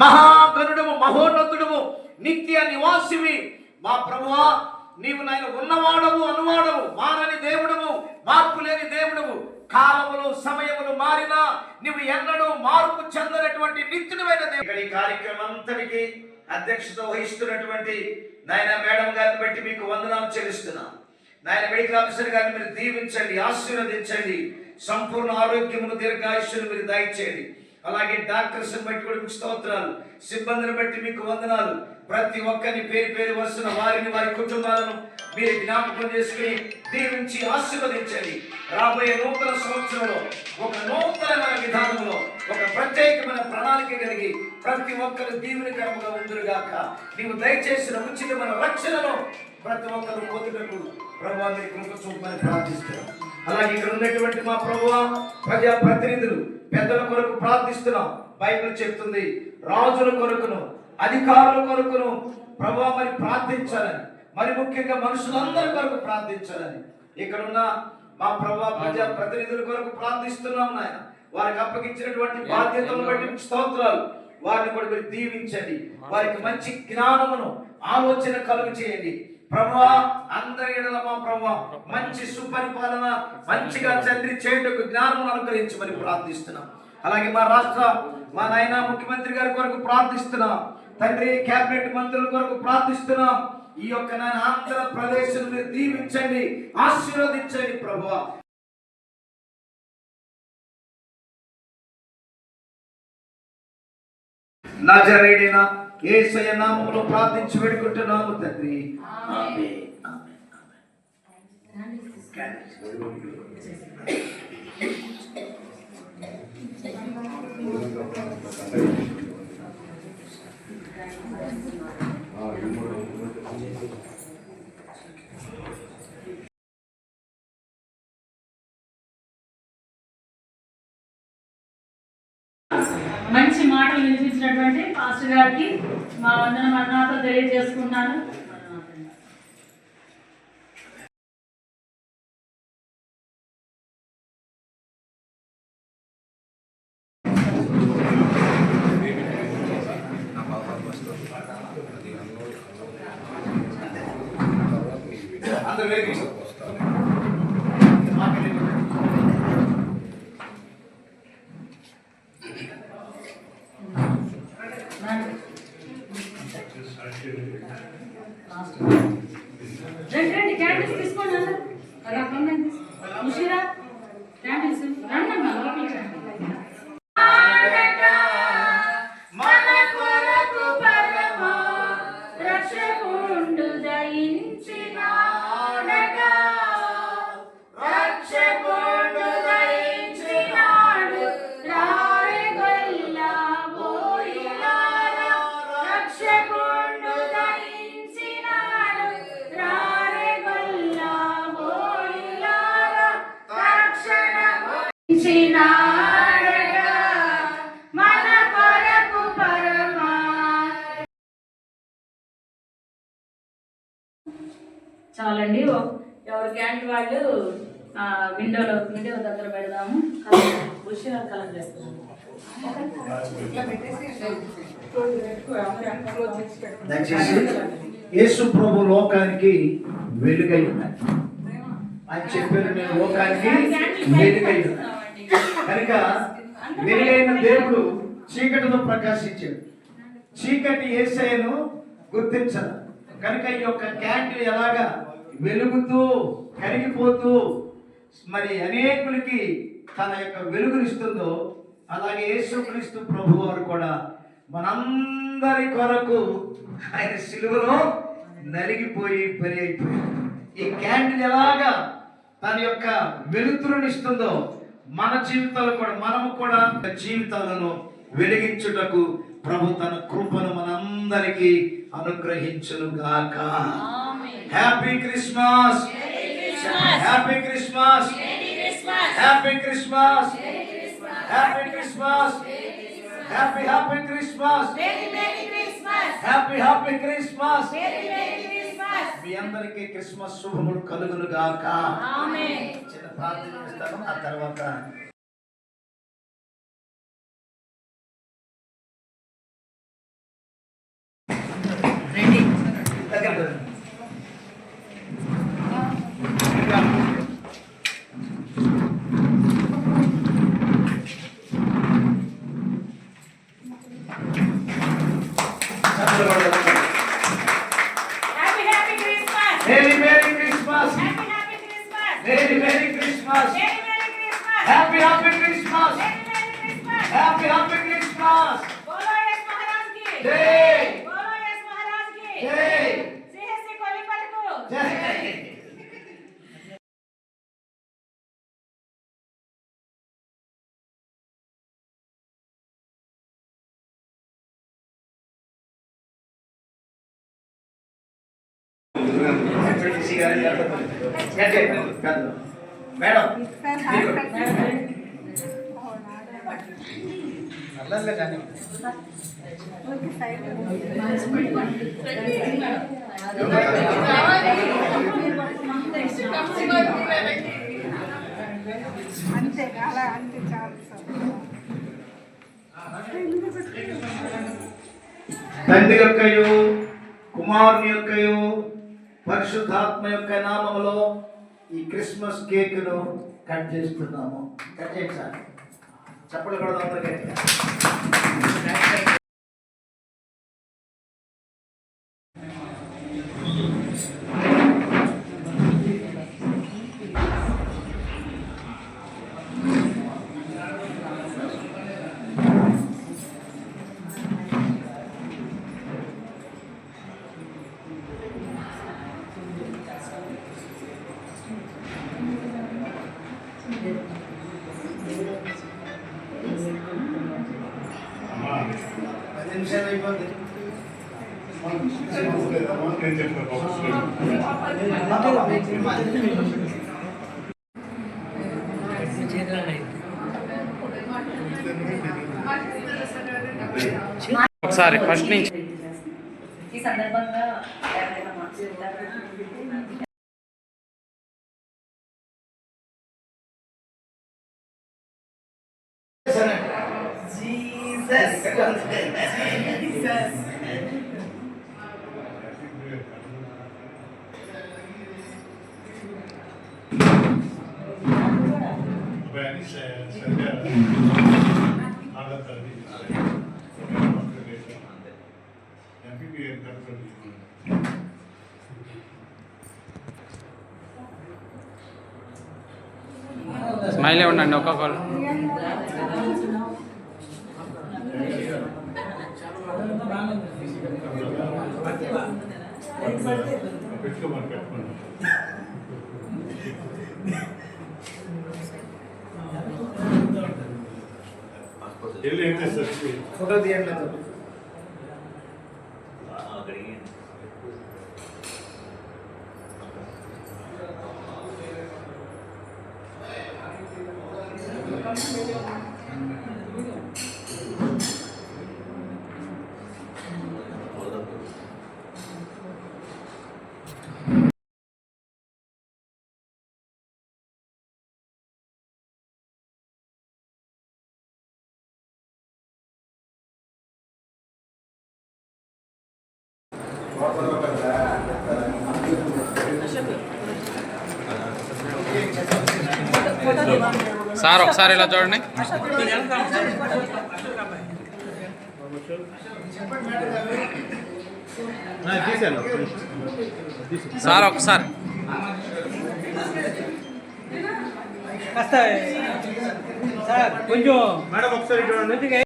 మహాగణుడము మహోన్నతుడము నిత్య నివాసివి. మా ప్రభువా నీవు నాయన ఉన్నవాడవు అనువాడవు మారని దేవుడము మార్పు లేని దేవుడము కాలములు సమయములు మారినా నీవు ఎన్నడూ మార్పు చెందనటువంటి నిత్యుడమైన దేవుడు. ఈ కార్యక్రమం అంతటికి అధ్యక్షత వహిస్తున్నటువంటి నాయన మేడం గారిని బట్టి మీకు వందనాలు చెల్లిస్తున్నాం. నాయన మెడికల్ ఆఫీసర్ గారిని మీరు దీవించండి ఆశీర్వదించండి. సంపూర్ణ ఆరోగ్యమును దీర్ఘాయుష్యులు మీరు దయచేయండి. అలాగే డాక్టర్స్ బట్టి కూడా మీకు స్తోత్రాలు సిబ్బందిని బట్టి మీకు వందనాలు. ప్రతి ఒక్కరిని పేరు పేరు వస్తున్న వారిని వారి కుటుంబాలను మీరు జ్ఞాపకం చేసుకుని దీవించి ఆశీర్వదించండి. రాబోయే నూతన సంవత్సరంలో ఒక నూతనమైన విధానంలో ఒక ప్రత్యేకమైన ప్రణాళిక కలిగి ప్రతి ఒక్కరు దీవెనకరముగా ఉందిరుగాక నీవు దయచేసిన ఉచితమైన రక్షణను ప్రతి ఒక్కరు పొందుటకు ప్రభావం కృప చూపమని అలాగే ఇక్కడ ఉన్నటువంటి మా ప్రభువ ప్రజా ప్రతినిధులు పెద్దల కొరకు ప్రార్థిస్తున్నాం. బైబిల్ చెప్తుంది రాజుల కొరకును అధికారుల కొరకును ప్రభావ మరి ప్రార్థించాలని మరి ముఖ్యంగా మనుషులందరి కొరకు ప్రార్థించాలని. ఇక్కడ ఉన్న మా ప్రభా ప్రజా ప్రతినిధుల కొరకు ప్రార్థిస్తున్నాం నాయన. వారికి అప్పగించినటువంటి బాధ్యతలను బట్టి స్తోత్రాలు. వారిని కూడా మీరు దీవించండి. వారికి మంచి జ్ఞానమును ఆలోచన కలుగు చేయండి. ప్రభా అందరి ఎడలమా ప్రభా మంచి సుపరిపాలన మంచిగా తండ్రి చేయటకు జ్ఞానం అనుగ్రహించమని ప్రార్థిస్తున్నాం. అలాగే మా రాష్ట్ర మా నాయన ముఖ్యమంత్రి గారి కొరకు ప్రార్థిస్తున్నాం. తండ్రి కేబినెట్ మంత్రుల కొరకు ప్రార్థిస్తున్నాం. ఈ యొక్క నాయన ఆంధ్రప్రదేశ్ దీవించండి ఆశీర్వదించండి ప్రభువా. నజరేడిన యేసయ్య నామములో ప్రార్థించి వేడుకుంటున్నాము తండ్రి. ఆమేన్, మాటలు పాస్టర్ గారికి మా వందన మరణాలతో తెలియజేసుకున్నాను అందరూ వెరీ గుడ్. రండి రండి క్యాండిల్స్ తీసుకోండి అన్న అలా ముషిరా చాలండి ఎవరి క్యాంట్ వాళ్ళు ఆ, విండోలో విండో దగ్గర పెడదాము. ఉషా కలర్ చేస్తున్నాము దయచేసి యేసు. ప్రభు లోకానికి వెలుగై ఉన్నాడు ఆయన చెప్పారు నేను లోకానికి వెలుగై ఉన్నాను కనుక వెలుగైన దేవుడు చీకటిలో ప్రకాశించాడు. చీకటి ఏసైను గుర్తించదు. కనుక ఈ యొక్క క్యాండిల్ ఎలాగా వెలుగుతూ కరిగిపోతూ మరి అనేకులకి తన యొక్క వెలుగునిస్తుందో అలాగే యేసుక్రీస్తు ప్రభు వారు కూడా మనందరి కొరకు ఆయన సిలువలో నలిగిపోయి పని అయిపోయింది ఈ క్యాండిల్ ఎలాగా తన యొక్క వెలుతురునిస్తుందో మన జీవితాలు కూడా మనము కూడా జీవితాలను వెలిగించుటకు ప్రభు తన కృపను మనందరికీ అనుగ్రహించును గాక happy Christmas happy Christmas happy Christmas happy Christmas happy happy Christmas happy happy Christmas మీ అందరికీ క్రిస్మస్ శుభములు కలుగును గాక చిన్న ప్రార్థన చేస్తాను. ఆ తర్వాత మేడం అంతే అలా అంతే చాలు సార్ తండ్రి యొక్కయు కుమారుని యొక్కయు పరిశుద్ధాత్మ యొక్క నామములో ఈ క్రిస్మస్ కేక్ను కట్ చేస్తున్నాము. కట్ చేయండి సార్. చెప్పలు కూడా అందరికీ ఒకసారి ఫస్ట్ నుంచి. ఈ సందర్భంగా ఎవరైనా మార్క్స్ చెప్తారా? స్మైల్ ఉండండి ఒక్కొక్కరు పెట్టుకోమని పెట్టుకోండి ಎಲ್ಲೈತೆ ಸರ್ಚಿ ಫೋಟೋ ದಿಯಣ್ಣ ತಮ್ಮ సార్ ఒకసారి ఇలా చూడండి. సార్ ఒకసారి. కొంచెం మేడం ఒకసారి చూడండి.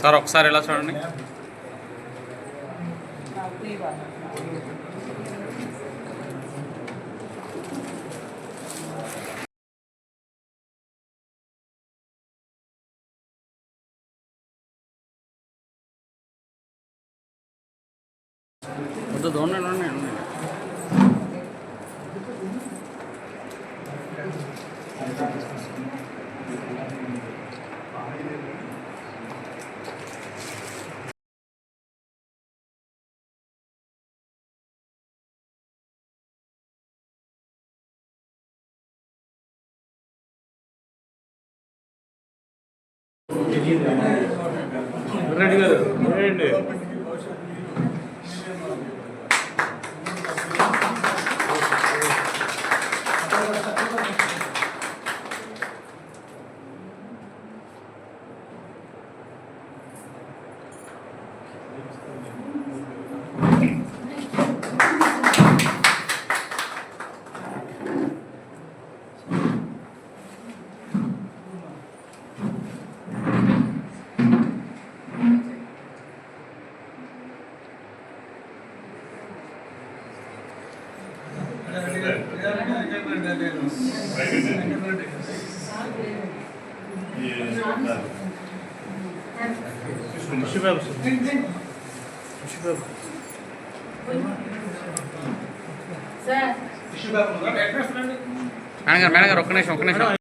సార్ ఒకసారి ఎలా చూడండి? వద్దు దోండి ఉండండి రెడ్డి గారు మేడం గారు మేడం గారు ఒక్క నిమిషం ఒక్క నిమిషం.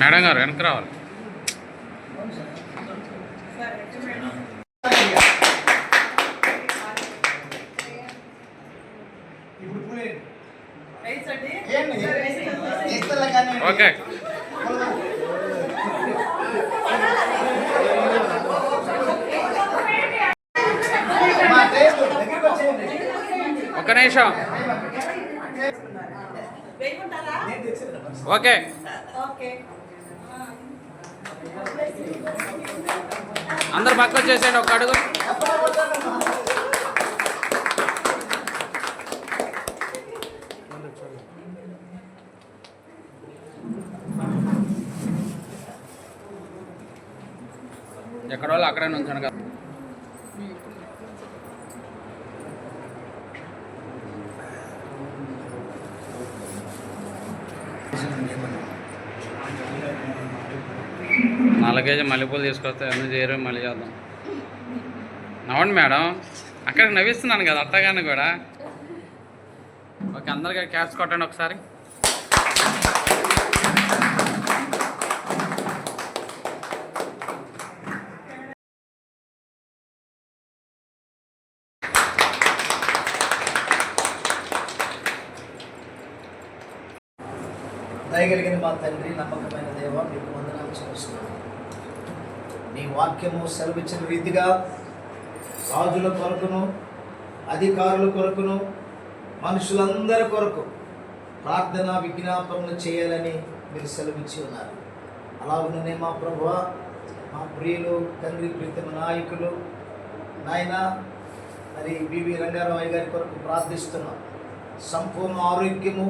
మేడం గారు వెనక్కి రావాలి. ఓకే. ఒక నిమిషం. ఓకే. అందరు పక్క వచ్చేసేయండి ఒక అడుగు. అక్కడే నుంచాను కదా నాలుగు కేజీ మల్లెపూలు తీసుకొస్తే అన్ని చేయరు మళ్ళీ చేద్దాం. నవ్వండి మేడం. అక్కడ నవ్విస్తున్నాను కదా అట్టగానే కూడా. ఓకే అందరికీ క్యాప్స్ కొట్టండి ఒకసారి. దయగలిగిన మా తండ్రి నమ్మకమైన దేవ మీకు వందనాలు చేస్తున్నాను నీ వాక్యము సెలవిచ్చిన రీతిగా రాజుల కొరకును అధికారుల కొరకును మనుషులందరి కొరకు ప్రార్థన విజ్ఞాపనలు చేయాలని మీరు సెలవిచ్చి ఉన్నారు. అలాగనే మా ప్రభు మా ప్రియులు తండ్రి ప్రీతమ నాయకులు నాయన మరి బివి రంగారావు గారి కొరకు ప్రార్థిస్తున్నాం. సంపూర్ణ ఆరోగ్యము